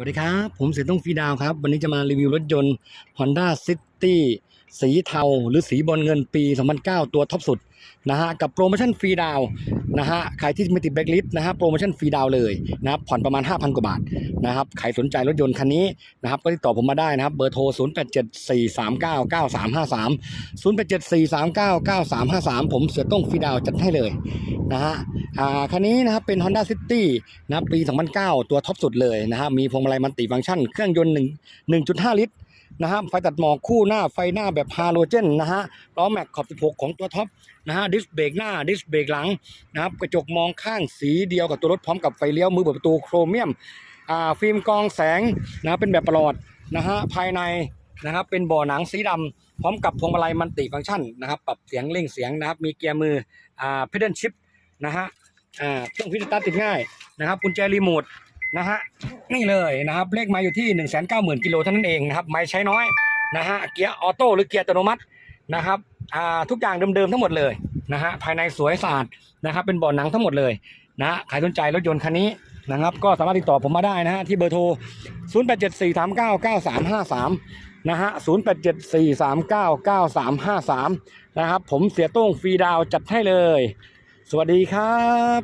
วัสดีครับ ผมเสียต้องฟีดาวครับ วันนี้จะมารีวิวรถยนต์ Honda City สีเทาหรือสีบอลเงินปี 2009 ตัวท็อปสุดนะฮะกับโปรโมชั่นฟรีดาวนะฮะใครที่ไม่ติดแบล็คลิสต์นะฮะโปรโมชั่นฟรีดาวเลยนะครับผ่อนประมาณ 5,000 กว่าบาทนะครับใครสนใจรถยนต์คันนี้นะครับก็ติดต่อผมมาได้นะครับเบอร์โทร 0874399353 0874399353 ผมเสือต้องฟรีดาวจัดให้เลยนะฮะอ่าคันนี้นะครับเป็น Honda City นะครับปี 2009 ตัวท็อปสุดเลยนะฮะมีพวงมาลัยมัลติฟังก์ชันเครื่องยนต์1 1.5 ลิตร นะฮะไฟตัดหมอกคู่หน้าไฟหน้าแบบฮาโลเจนนะฮะล้อแม็กขอบ 16 ของตัวท็อปนะฮะดิสเบรกหน้าดิสเบรกหลังนะครับกระจกมองข้างสีเดียวกับตัวรถพร้อมกับไฟเลี้ยวมือเปิดประตูโครเมียมอ่าฟิล์มกรองแสงนะเป็นแบบประหลอดนะฮะภายในนะครับเป็นบ่อหนังสีดำพร้อมกับพวงมาลัยมัลติฟังก์ชันนะครับปรับเสียงเร่งเสียงนะครับมีเกียร์มืออ่าเพดเดิลชิปนะฮะอ่าเครื่องพิจารณาติดง่ายนะครับกุญแจรีโมท นะฮะนี่เลยนะครับเลขไมาอยู่ที่1นึ่งแสนเก้าหมื่นกิโลเท่านั้นเองนะครับไม่ใช้น้อยนะฮะเกียร์ออโต้หรือเกียร์อัตโนมัตินะครับอ่าทุกอย่างเดิมๆทั้งหมดเลยนะฮะภายในสวยสะอาดนะครับเป็นเบ่อหนังทั้งหมดเลยนะฮะใครสนใจรถยนต์คันนี้นะครับก็สามารถติดต่อผมมาได้นะฮะที่เบอร์โทร 0 8 7 4 3 9 9 3 5 3 นะฮะ 0 8 7 4 3 9 9 3 5 3 นะครับผมเสียโต้งฟรีดาวจัดให้เลย สวัสดีครับ